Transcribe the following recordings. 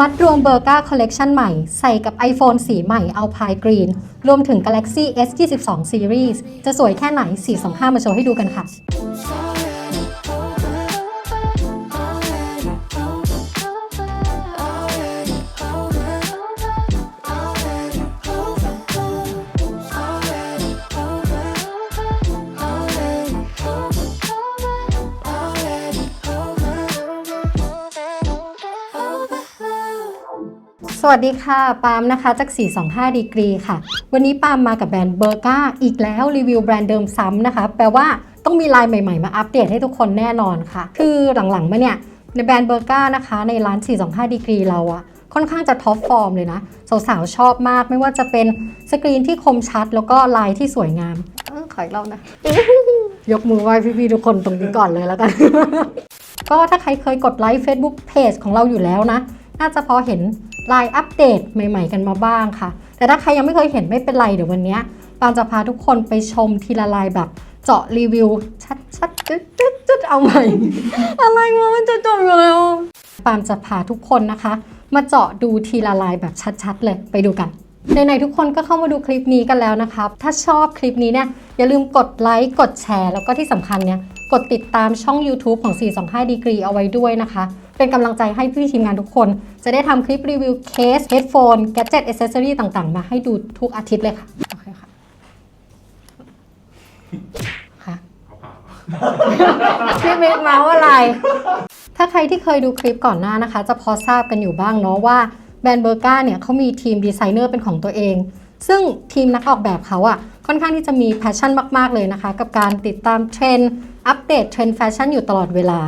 มัดรวมเบอร์กาคอลเลกชันใหม่ ใส่กับ iPhone สีใหม่เอาพายกรีน รวมถึง Galaxy S 22 Series จะสวยแค่ไหน 425 มาโชว์ให้ดูกันค่ะ วัสดีค่ะ ปาล์มนะคะจาก 425 ดีกรีค่ะ วันนี้ปาล์มมากับแบรนด์เบอร์กาอีกแล้วรีวิวแบรนด์เดิมซ้ำนะคะ แปลว่าต้องมีลายใหม่ๆ มาอัปเดตให้ทุกคนแน่นอนค่ะ คือหลังๆมาเนี่ย ในแบรนด์เบอร์กานะคะ ในร้าน 425 ดีกรีเราอะค่อนข้างจะท็อปฟอร์มเลยนะ สาวๆ ชอบมากไม่ว่าจะเป็นสกรีนที่คมชัด แล้วก็ลายที่สวยงามเออขออีกรอบนะ ยกมือไหว้พี่ๆทุกคนตรงนี้ก่อนเลยแล้วกัน ก็ถ้าใครเคยกดไลค์ Facebook Page ของเราอยู่แล้วนะ น่าจะพอเห็น ลายอัปเดตใหม่ๆกันมาบ้างค่ะ แต่ถ้าใครยังไม่เคยเห็นไม่เป็นไรเดี๋ยววันนี้ปางจะพาทุกคนไปชมทีละลายแบบเจาะรีวิว ชัดๆจุดจุดจุดเอาใหม่อะไรวะมันจะจบอยู่แล้วปามจะพาทุกคนนะคะ มาเจาะดูทีละลายแบบชัดๆ เลยไปดูกันในๆทุกคนก็เข้ามาดูคลิปนี้กันแล้วนะคะถ้าชอบคลิปนี้เนี่ยอย่าลืมกดไลค์กดแชร์ แล้วก็ที่สำคัญเนี่ยกดติดตามช่อง YouTube ของ 425ดีกรีเอาไว้ด้วยนะคะ เป็นกำลังใจให้พี่ทีมงานทุกคน จะได้ทำคลิปรีวิวเคสเฮดโฟนแกจ g ต t อ c เซสซอรี่ต่างๆ มาให้ดูทุกอาทิตย์เลยค่ะ โอเคค่ะ ค่ะพี่บิ๊กเมาส์อะไร ถ้าใครที่เคยดูคลิปก่อนหน้านะคะ จะพอทราบกันอยู่บ้างเนาะว่าแบรนด์เบอร์กาเนี่ยเขามีทีมดีไซเนอร์เป็นของตัวเอง ซึ่งทีมนักออกแบบเขาอะค่อนข้างที่จะมีแพชชั่นมาก ๆ เลยนะคะ กับการติดตามเทรนด์อัปเดตเทรนด์แฟชั่นอยู่ตลอดเวลา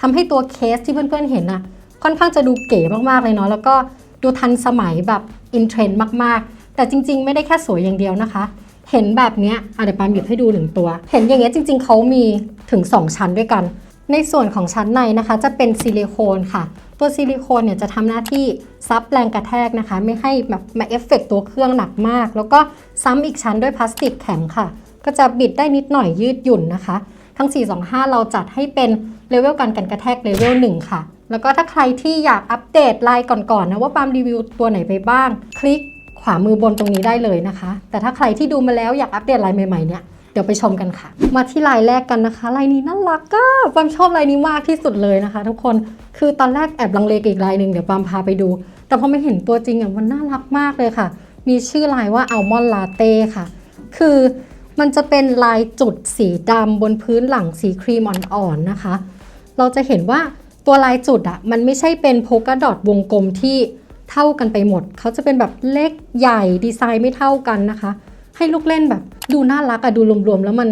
ทำให้ตัวเคสที่เพื่อนๆเห็นอะค่อนข้างจะดูเก๋มากๆเลยเนาะแล้วก็ดูทันสมัยแบบอินเทรนด์มากๆ แต่จริง ๆ ไม่ได้แค่สวยอย่างเดียวนะคะ เห็นแบบเนี้ยอะเดี๋ยวปามหยิบให้ดูหนึ่งตัว เห็นอย่างเงี้ยจริง ๆเขามีถึง 2 ชั้นด้วยกัน ในส่วนของชั้นในนะคะ จะเป็นซิลิโคนค่ะ ตัวซิลิโคนเนี่ยจะทำหน้าที่ซับแรงกระแทกนะคะ ไม่ให้แบบมาเอฟเฟกต์ตัวเครื่องหนักมาก แล้วก็ซ้ำอีกชั้นด้วยพลาสติกแข็งค่ะ ก็จะบิดได้นิดหน่อยยืดหยุ่นนะคะ ทั้ง 425 เราจัดให้เป็น เลเวลกันกันกระแทกเลเวล1ค่ะ แล้วก็ถ้าใครที่อยากอัปเดตไลน์ก่อนๆนะว่าปาล์มรีวิวตัวไหนไปบ้าง คลิกขวามือบนตรงนี้ได้เลยนะคะ แต่ถ้าใครที่ดูมาแล้วอยากอัปเดตไลน์ใหม่ๆเนี่ยเดี๋ยวไปชมกันค่ะ มาที่ลายแรกกันนะคะ ลายนี้น่ารักก็ปามชอบลายนี้มากที่สุดเลยนะคะ ทุกคน คือตอนแรกแอบลังเลกับอีกลายหนึ่งเดี๋ยวปามพาไปดู แต่พอไม่เห็นตัวจริงอะมันน่ารักมากเลยค่ะ มีชื่อลายว่าอัลมอนลาเต้ค่ะ คือมันจะเป็นลายจุดสีดำบนพื้นหลังสีครีมอ่อนๆนะคะ เราจะเห็นว่าตัวลายจุดอะมันไม่ใช่เป็นโพก a ดอทวงกลมที่เท่ากันไปหมด เขาจะเป็นแบบเล็กใหญ่ดีไซน์ไม่เท่ากันนะคะ ให้ลูกเล่นแบบดูน่ารักอะดูรวมๆแล้วมัน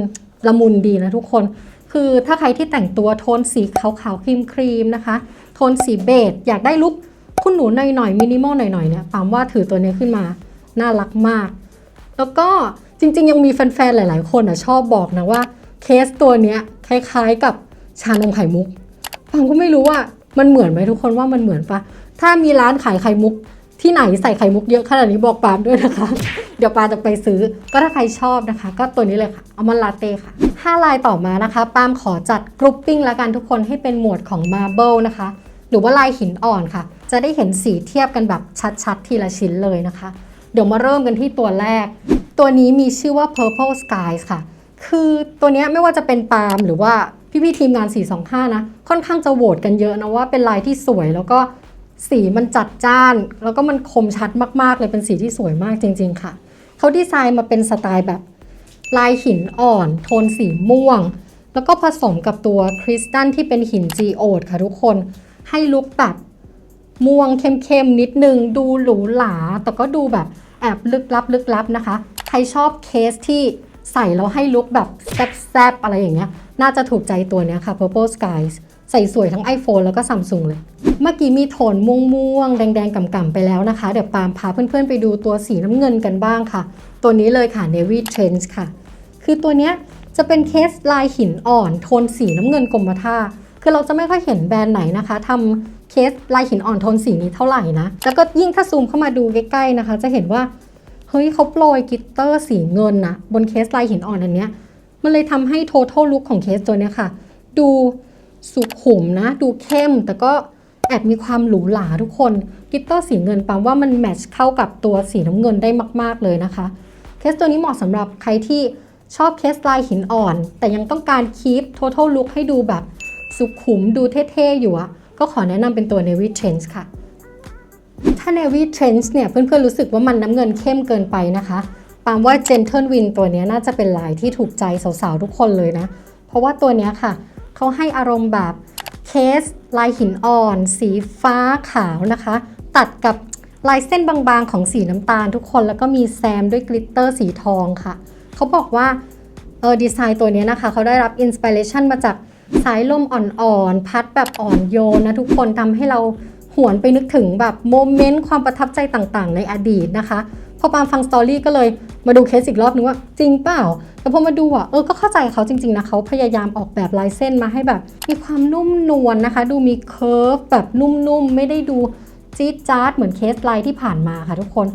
ละมุนดีนะทุกคน คือถ้าใครที่แต่งตัวโทนสีขาวๆครีมครีมๆนะคะ โทนสีเบจอยากได้ลุคคุณหนูหน่อยๆมินิมอลหน่อยๆเนี่ยปามว่าถือตัวนี้ขึ้นมา น่ารักมาก แล้วก็จริงๆ ยังมีแฟนๆ หลายๆ คนอะชอบบอกนะว่าเคสตัวเนี้ยคล้ายๆกับ ชานมไข่มุก ฟังก็ไม่รู้ว่ามันเหมือนไหมทุกคนว่ามันเหมือนปะถ้ามีร้านขายไข่มุก ที่ไหนใส่ไข่มุกเยอะขนาดนี้บอกปามด้วยนะคะ เดี๋ยวปามจะไปซื้อ ก็ถ้าใครชอบนะคะ ก็ตัวนี้เลยค่ะเอามันลาเต้ค่ะ5ลายต่อมานะคะ ปามขอจัดกรุ๊ปปิ้งละกันทุกคนให้เป็นหมวดของมาร์เบิลนะคะ หรือว่าลายหินอ่อนค่ะ จะได้เห็นสีเทียบกันแบบชัดๆ ทีละชิ้นเลยนะคะ เดี๋ยวมาเริ่มกันที่ตัวแรก ตัวนี้มีชื่อว่า Purple Skies ค่ะ คือตัวเนี้ยไม่ว่าจะเป็นปาล์มหรือว่า พี่ๆทีมงาน 425 นะ ค่อนข้างจะโหวตกันเยอะนะว่าเป็นลายที่สวยแล้วก็สีมันจัดจ้าน แล้วก็มันคมชัดมากๆ เลยเป็นสีที่สวยมากจริง ๆ ค่ะ เขาดีไซน์มาเป็นสไตล์แบบลายหินอ่อน โทนสีม่วง แล้วก็ผสมกับตัวคริสตัลที่เป็นหินจีโอดค่ะทุกคนให้ลุคแบบม่วงเข้มๆ นิดนึง ดูหรูหราแต่ก็ดูแบบแอบลึกลับลึกลับนะคะ ใครชอบเคสที่ใส่แล้วให้ลุคแบบแซบๆอะไรอย่างเงี้ย น่าจะถูกใจตัวเนี้ยค่ะ Purple Skies ใส่สวยทั้ง iPhone แล้วก็ Samsung เลย เมื่อกี้มีโทนม่วงๆ แดงๆ ก่ำๆ ไปแล้วนะคะ เดี๋ยวปาล์มพาเพื่อนๆ ไปดูตัวสีน้ำเงินกันบ้างค่ะ ตัวนี้เลยค่ะ Navy Trench ค่ะ คือตัวเนี้ยจะเป็นเคสลายหินอ่อน โทนสีน้ำเงินกรมท่า คือเราจะไม่ค่อยเห็นแบรนด์ไหนนะคะทำเคสลายหินอ่อนโทนสีนี้เท่าไหร่นะ แล้วก็ยิ่งถ้าซูมเข้ามาดูใกล้ๆนะคะ จะเห็นว่า เฮ้ยเขาโปรยกิตเตอร์สีเงินนะบนเคสลายหินอ่อนอันเนี้ย มันเลยทำให้ total look ของเคสตัวเนี้ยค่ะ ดูสุขุมนะ ดูเข้ม แต่ก็แอบมีความหรูหราทุกคนกิตเตอร์สีเงินปามว่ามันแมทช์เข้ากับตัวสีน้ำเงินได้มาก ๆ เลยนะคะ เคสตัวนี้เหมาะสำหรับใครที่ชอบเคสลายหินอ่อน แต่ยังต้องการคีป total look ให้ดูแบบสุขุมดูเท่ ๆ อยู่อะก็ขอแนะนำเป็นตัว Navy Trench ค่ะ ถ้า Navy Trench เนี่ยเพื่อนๆรู้สึกว่ามันน้ำเงินเข้มเกินไปนะคะ ปามว่า Gentle Win ตัวนี้น่าจะเป็นลายที่ถูกใจสาวๆ ทุกคนเลยนะ เพราะว่าตัวนี้ค่ะ เขาให้อารมณ์แบบเคสลายหินอ่อน สีฟ้าขาวนะคะ ตัดกับลายเส้นบางๆ ของสีน้ำตาลทุกคน แล้วก็มีแซมด้วยกลิตเตอร์สีทองค่ะ เขาบอกว่าเออดีไซน์ตัวนี้นะคะ เขาได้รับอินสปิเรชันมาจากสายลมอ่อนๆ พัดแบบอ่อนโยนนะทุกคนทำให้เราหวนไปนึกถึงแบบโมเมนต์ความประทับใจต่างๆ ในอดีตนะคะ พอปามฟังสตอรี่ก็เลยมาดูเคสอีกรอบนึงว่าจริงเปล่าแต่พอมาดูอะเออก็เข้าใจเขาจริงๆนะเขาพยายามออกแบบลายเส้นมาให้แบบ มีความนุ่มนวลนะคะ ดูมีเคิร์ฟแบบนุ่มๆ ไม่ได้ดูจี๊ดจ๊าดเหมือนเคสลายที่ผ่านมาค่ะทุกคน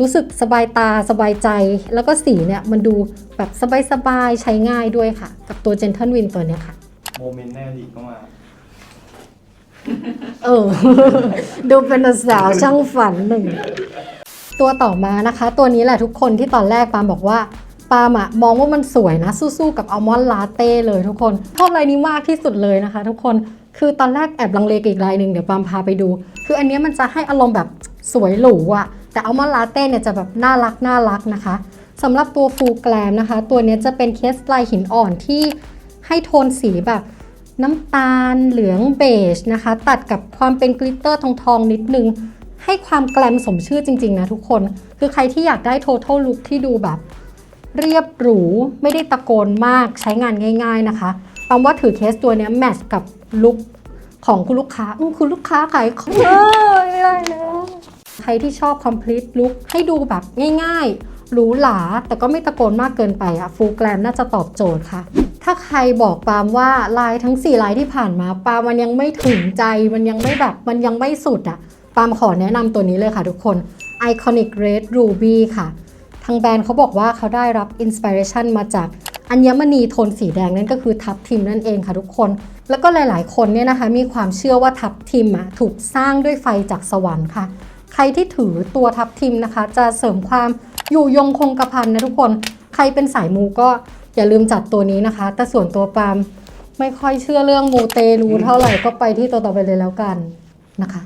รู้สึกสบายตาสบายใจ แล้วก็สีเนี่ยมันดูแบบสบายๆ ใช้ง่ายด้วยค่ะ กับตัว Gentle Wind ตัวเนี้ยค่ะ โมเมนต์แน่ดีก็มา เออ ดูเป็นสาวช่างฝันหนึ่ง ตัวต่อมานะคะ ตัวนี้แหละทุกคนที่ตอนแรกปาล์มบอกว่าปาล์มอะมองว่ามันสวยนะ สู้ๆกับอัลมอนด์ลาเต้เลยทุกคนชอบลายนี้มากที่สุดเลยนะคะ ทุกคนคือตอนแรกแอบลังเลกับอีกลายหนึ่งเดี๋ยวปาล์มพาไปดู คืออันนี้มันจะให้อารมณ์แบบสวยหรูอะแต่อัลมอนด์ลาเต้เนี่ยจะแบบน่ารักน่ารักนะคะสำหรับตัวฟูแกลมนะคะ ตัวนี้จะเป็นเคสลายหินอ่อนที่ให้โทนสีแบบน้ำตาลเหลืองเบจนะคะ ตัดกับความเป็นกลิตเตอร์ทองทองๆนิดนึง ให้ความแกลมสมชื่อจริง ๆ นะทุกคน คือใครที่อยากได้ total look ที่ดูแบบ เรียบหรู ไม่ได้ตะโกนมากใช้งานง่าย ๆนะคะปามว่าถือเคสตัวนี้แมทช์กับลุคของคุณลูกค้าอื้อคุณลูกค้าขายของเอ้ยไม่ได้แล้วใครที่ชอบ complete look ให้ดูแบบง่ายๆ หรูหราแต่ก็ไม่ตะโกนมากเกินไปอะฟูลแกลมน่าจะตอบโจทย์ค่ะ ถ้าใครบอกปามว่าลายทั้ง 4 ลายที่ผ่านมาปามมันยังไม่ถึงใจมันยังไม่แบบมันยังไม่สุดอะ ปาล์มขอแนะนำตัวนี้เลยค่ะทุกคน Iconic Red Ruby ค่ะ ทางแบรนด์เขาบอกว่าเขาได้รับอินสปิเรชันมาจากอัญมณีโทนสีแดงนั่นก็คือทับทิมนั่นเองค่ะทุกคน แล้วก็หลาย ๆ คนเนี่ยนะคะมีความเชื่อว่าทับทิมอะถูกสร้างด้วยไฟจากสวรรค์ค่ะ ใครที่ถือตัวทับทิมนะคะ จะเสริมความอยู่ยงคงกระพันนะทุกคน ใครเป็นสายมูก็อย่าลืมจัดตัวนี้นะคะ แต่ส่วนตัวปาล์มไม่ค่อยเชื่อเรื่องมูเตลูเท่าไหร่ก็ไปที่ตัวต่อไปเลยแล้วกันนะคะ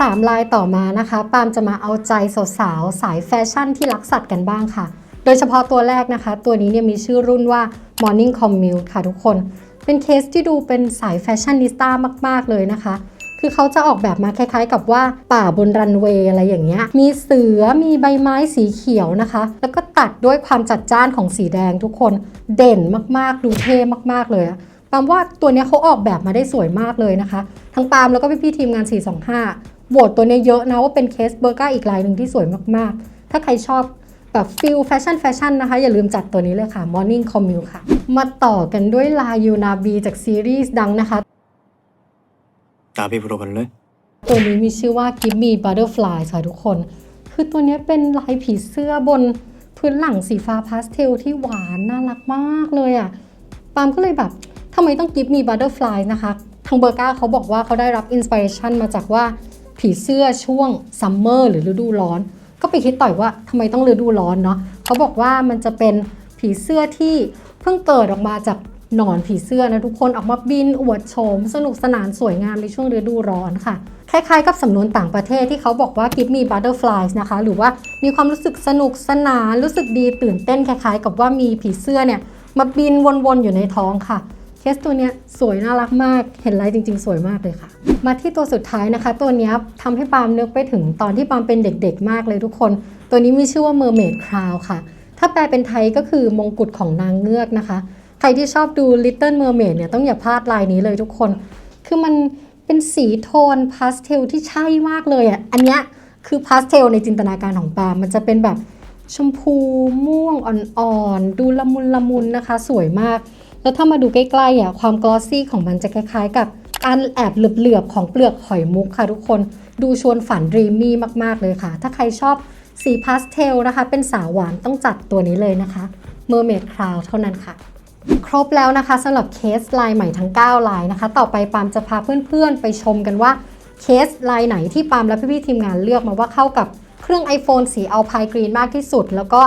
สามลายต่อมานะคะ ปามจะมาเอาใจสาวๆสายแฟชั่นที่รักสัตว์กันบ้างค่ะ โดยเฉพาะตัวแรกนะคะ ตัวนี้เนี่ยมีชื่อรุ่นว่า Morning Commute ค่ะทุกคน เป็นเคสที่ดูเป็นสายแฟชั่นนิสต้ามาก ๆ เลยนะคะ คือเขาจะออกแบบมาคล้ายๆ กับว่าป่าบนรันเวย์อะไรอย่างเงี้ย มีเสือ มีใบไม้สีเขียวนะคะ แล้วก็ตัดด้วยความจัดจ้านของสีแดงทุกคน เด่นมากๆ ดูเท่มากๆ เลยอะปามว่าตัวนี้เขาออกแบบมาได้สวยมากเลยนะคะ ทั้งปามแล้วก็พี่ๆทีมงาน 425 โหวตตัวเนี้ยเยอะนะว่าเป็นเคสเบอร์ก้าอีกลายหนึ่งที่สวยมากๆ ถ้าใครชอบแบบฟิลแฟชั่นแฟชั่นนะคะ อย่าลืมจัดตัวนี้เลยค่ะ Morning Commute ค่ะ มาต่อกันด้วยลายยูนาบีจากซีรีส์ดังนะคะ 나비 보러 갈래? ตัวนี้มีชื่อว่า Give Me Butterfly ค่ะทุกคน คือตัวนี้เป็นลายผีเสื้อบนพื้นหลังสีฟ้าพาสเทลที่หวานน่ารักมากเลยอะ่ะ ปาล์มก็เลยแบบทำไมต้อง Give Me Butterfly นะคะ ทางเบอร์ก้าเขาบอกว่าเขาได้รับอินสปิเรชันมาจากว่า ผีเสื้อช่วงซัมเมอร์หรือฤดูร้อน ก็ไปคิดต่อยว่าทำไมต้องฤดูร้อนเนาะเขาบอกว่ามันจะเป็นผีเสื้อที่เพิ่งเกิดออกมาจากหนอนผีเสื้อนะทุกคนออกมาบินอวดโฉมสนุกสนานสวยงามในช่วงฤดูร้อนค่ะ คล้ายๆกับสำนวนต่างประเทศที่เขาบอกว่า give me butterflies นะคะ หรือว่ามีความรู้สึกสนุกสนานรู้สึกดีตื่นเต้นคล้ายๆ กับว่ามีผีเสื้อเนี่ยมาบินวนๆอยู่ในท้องค่ะ เคสตัวเนี้ยสวยน่ารักมาก เห็นไลฟ์จริง ๆ สวยมากเลยค่ะ มาที่ตัวสุดท้ายนะคะ ตัวนี้ทำให้ปามนึกไปถึงตอนที่ปามเป็นเด็กๆ มากเลยทุกคน ตัวนี้มีชื่อว่า mermaid crown ค่ะ ถ้าแปลเป็นไทยก็คือมงกุฎของนางเงือกนะคะ ใครที่ชอบดู Little Mermaid เนี่ยต้องอย่าพลาดลายนี้เลยทุกคน คือมันเป็นสีโทนพาสเทลที่ใช่มากเลยอะ อันเนี้ยคือพาสเทลในจินตนาการของปามมันจะเป็นแบบชมพูม่วงอ่อนๆ ดูละมุนละมุนนะคะ สวยมาก แล้วถ้ามาดูใกล้ๆอะความกลอสซี่ของมันจะคล้ายๆ กับการแอบเหลือบๆของเปลือกหอยมุกค่ะทุกคน ดูชวนฝันดรีมมี่มากๆเลยค่ะ ถ้าใครชอบสีพาสเทลนะคะ เป็นสาวหวานต้องจัดตัวนี้เลยนะคะ Mermaid Crown เท่านั้นค่ะ ครบแล้วนะคะสำหรับเคสลายใหม่ทั้ง 9 ลายนะคะ ต่อไปปามจะพาเพื่อนๆ ไปชมกันว่าเคสลายไหนที่ปามและพี่ๆทีมงานเลือกมาว่าเข้ากับ เครื่อง iPhone สี Alpine Green มากที่สุด แล้วก็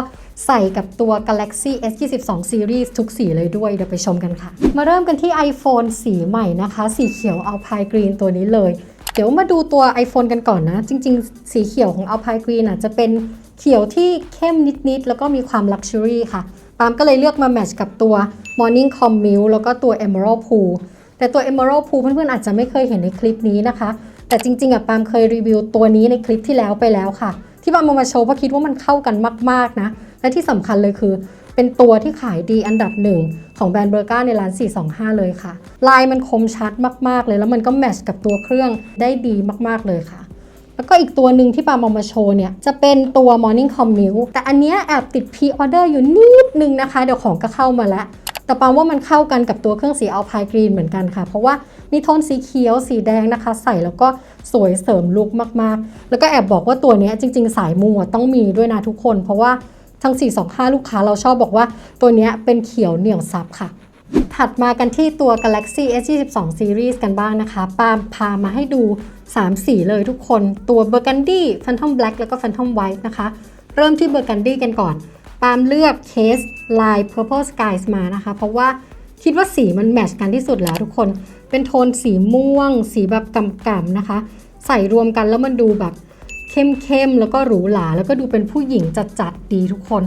ใส่กับตัว Galaxy S22 Series ทุกสีเลยด้วย เดี๋ยวไปชมกันค่ะ มาเริ่มกันที่ iPhone สีใหม่นะคะ สีเขียว Alpine Green ตัวนี้เลย เดี๋ยวมาดูตัว iPhone กันก่อนนะ จริง ๆ สีเขียวของ Alpine Green อะจะเป็นเขียวที่เข้มนิด ๆ แล้วก็มีความ Luxury ค่ะปามก็เลยเลือกมาแมทช์กับตัว Morning c o m m u แล้วก็ตัว Emerald Pool แต่ตัว Emerald Pool เพื่อนๆอาจจะไม่เคยเห็นในคลิปนี้นะคะ แต่จริงๆอะปามเคยรีวิวตัวนี้ในคลิปที่แล้วไปแล้วค่ะ ที่ปามามาโชว์เพราะคิดว่ามันเข้ากันมากๆนะ และที่สำคัญเลยคือ เป็นตัวที่ขายดีอันดับหนึ่งของแบรนด์เบอร์ก้าในร้าน 425 เลยค่ะ ลายมันคมชัดมากๆ เลยแล้วมันก็แมทช์กับตัวเครื่องได้ดีมากๆเลยค่ะแล้วก็อีกตัวหนึ่งที่ปาล์มามาโชว์เนี่ย จะเป็นตัว Morning Commute แต่อันเนี้ยแอบติด Pre-order อยู่นิดนึงนะคะ เดี๋ยวของก็เข้ามาแล้ว แต่ปาล์ว่ามันเข้ากันกับตัวเครื่องสี Alpine Green เหมือนกันค่ะ เพราะว่ามีโทนสีเขียวสีแดงนะคะ ใส่แล้วก็สวยเสริมลุคมากๆ แล้วก็แอบบอกว่าตัวนี้จริง ๆ สายมูอะต้องมีด้วยนะทุกคน เพราะว่าทั้ง 425 ลูกค้าเราชอบบอกว่าตัวนี้เป็นเขียวเหนียวซับค่ะถัดมากันที่ตัว Galaxy S22 Series กันบ้างนะคะปาล์มพามาให้ดู 3 สีเลยทุกคน ตัว Burgundy Phantom Black แล้วก็ Phantom White นะคะ เริ่มที่ Burgundy กันก่อน ปาล์มเลือกเคสลาย Purple Skies มานะคะ เพราะว่าคิดว่าสีมันแมชกันที่สุดแล้วทุกคน เป็นโทนสีม่วง สีแบบกำๆนะคะ ใส่รวมกันแล้วมันดูแบบเข้มๆ แล้วก็หรูหรา แล้วก็ดูเป็นผู้หญิงจัดๆ ดีทุกคน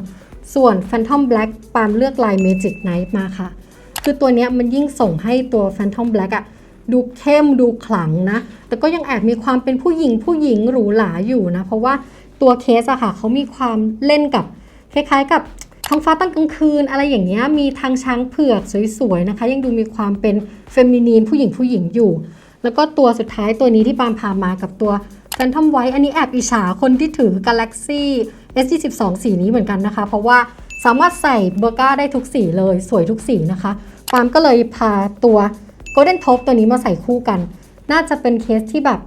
ส่วน Phantom Black ปาล์มเลือกลาย Magic Night มาค่ะ คือตัวนี้มันยิ่งส่งให้ตัว Phantom Black อะดูเข้มดูขลังนะ แต่ก็ยังแอบมีความเป็นผู้หญิงผู้หญิงหรูหราอยู่นะ เพราะว่าตัวเคสอะค่ะเขามีความเล่นกับ คล้ายๆ กับท้องฟ้าตั้งกลางคืน อะไรอย่างเงี้ยมีทางช้างเผือกสวยๆนะคะ ยังดูมีความเป็นเฟมินีนผู้หญิงผู้หญิงอยู่ แล้วก็ตัวสุดท้ายตัวนี้ที่ปามพามากับตัว Phantom White อันนี้แอบอิจฉาคนที่ถือ Galaxy S22 สีนี้เหมือนกันนะคะ เพราะว่าสามารถใส่เบอร์ก้าได้ทุกสีเลยสวยทุกสีนะคะปามก็เลยพาตัว Golden Top ตัวนี้มาใส่คู่กัน น่าจะเป็นเคสที่แบบ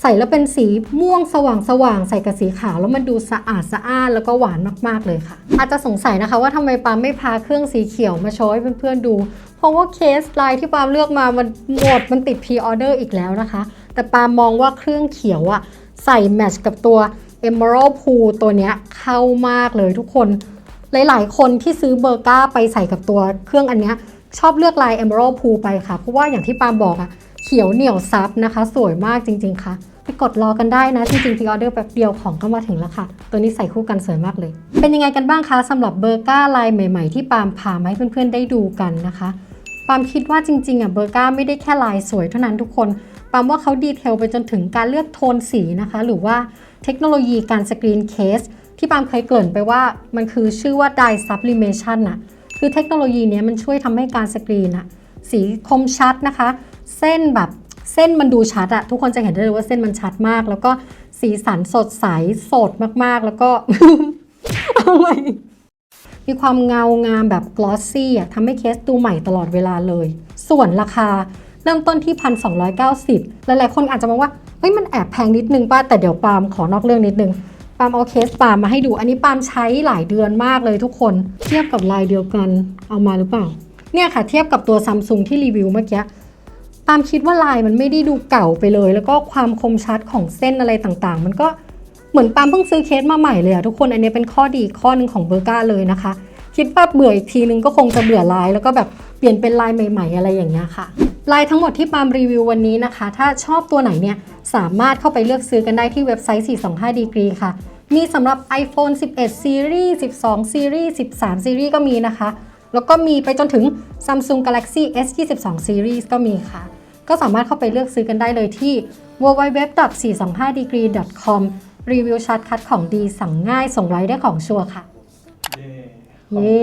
ใส่แล้วเป็นสีม่วงสว่างสว่างๆใส่กับสีขาวแล้วมันดูสะอาดสะอ้านแล้วก็หวานมากๆเลยค่ะ อาจจะสงสัยนะคะว่าทำไมปาไม่พาเครื่องสีเขียวมาโชว์ให้เพื่อนๆดู เพราะว่าเคสลายที่ปาเลือกมามันหมดมันติดพรีออเดอร์อีกแล้วนะคะ แต่ปามองว่าเครื่องเขียวอะใส่แมทช์กับตัว Emerald Pool ตัวเนี้ยเข้ามากเลยทุกคน หลายๆ คนที่ซื้อเบอร์ก้าไปใส่กับตัวเครื่องอันเนี้ยชอบเลือกลาย Emerald Pool ไปค่ะ เพราะว่าอย่างที่ปามบอกอะ เขียวเหนียวซับนะคะ สวยมากจริง ๆ ค่ะไปกดรอกันได้นะ จริงๆพรีออเดอร์แป๊บเดียวของก็มาถึงแล้วค่ะ ตัวนี้ใส่คู่กันสวยมากเลย เป็นยังไงกันบ้างคะสำหรับเบอร์ก้าลายใหม่ ๆ ที่ปามพามาให้เพื่อนๆได้ดูกันนะคะปามคิดว่าจริงๆอะเบอร์ก้าไม่ได้แค่ลายสวยเท่านั้นทุกคนปามว่าเขาดีเทลไปจนถึงการเลือกโทนสีนะคะ หรือว่าเทคโนโลยีการสกรีนเคสที่ปามเคยเกริ่นไปว่ามันคือชื่อว่า dye sublimation น่ะคือเทคโนโลยีนี้มันช่วยทำให้การสกรีนอะสีคมชัดนะคะ เส้นแบบเส้นมันดูชัดอะทุกคนจะเห็นได้เลยว่าเส้นมันชัดมาก แล้วก็สีสันสดใสสดมากๆ แล้วก็อะไรมีความเงางามแบบกลอสซี่อะทำให้เคสดูใหม่ตลอดเวลาเลย ส่วนราคาเริ่มต้นที่ 1,290 หลายๆ คนอาจจะมองว่า เฮ้ย มันแอบแพงนิดนึงป้า แต่เดี๋ยวปาล์มขอนอกเรื่องนิดนึง ปาล์มเอาเคสปาล์มมาให้ดู อันนี้ปาล์มใช้หลายเดือนมากเลยทุกคน เทียบกับลายเดียวกัน เอามาหรือเปล่า เนี่ยค่ะ เทียบกับตัวซัมซุงที่รีวิวเมื่อกี้ ปาล์มคิดว่าลายมันไม่ได้ดูเก่าไปเลย แล้วก็ความคมชัดของเส้นอะไรต่างๆ มันก็เหมือนปาล์มเพิ่งซื้อเคสมาใหม่เลยอะทุกคนอันนี้เป็นข้อดีข้อหนึ่งของเบอร์ก้าเลยนะคะ คิดว่าเบื่ออีกทีนึงก็คงจะเบื่อลาย แล้วก็แบบเปลี่ยนเป็นลายใหม่ๆ อะไรอย่างเงี้ยค่ะลายทั้งหมดที่ปาล์มรีวิววันนี้นะคะ ถ้าชอบตัวไหนเนี่ยสามารถเข้าไปเลือกซื้อกันได้ที่เว็บไซต์ 425 degree ค่ะ มีสำหรับ iPhone 11 Series 12 Series 13 Series ก็มีนะคะ แล้วก็มีไปจนถึง Samsung Galaxy S22 Series ก็มีค่ะ ก็สามารถเข้าไปเลือกซื้อกันได้เลยที่ www.425degree.com รีวิวชาร์ตคัดของดีสั่งง่ายส่งไว้ได้ของชัวร์ค่ะเย้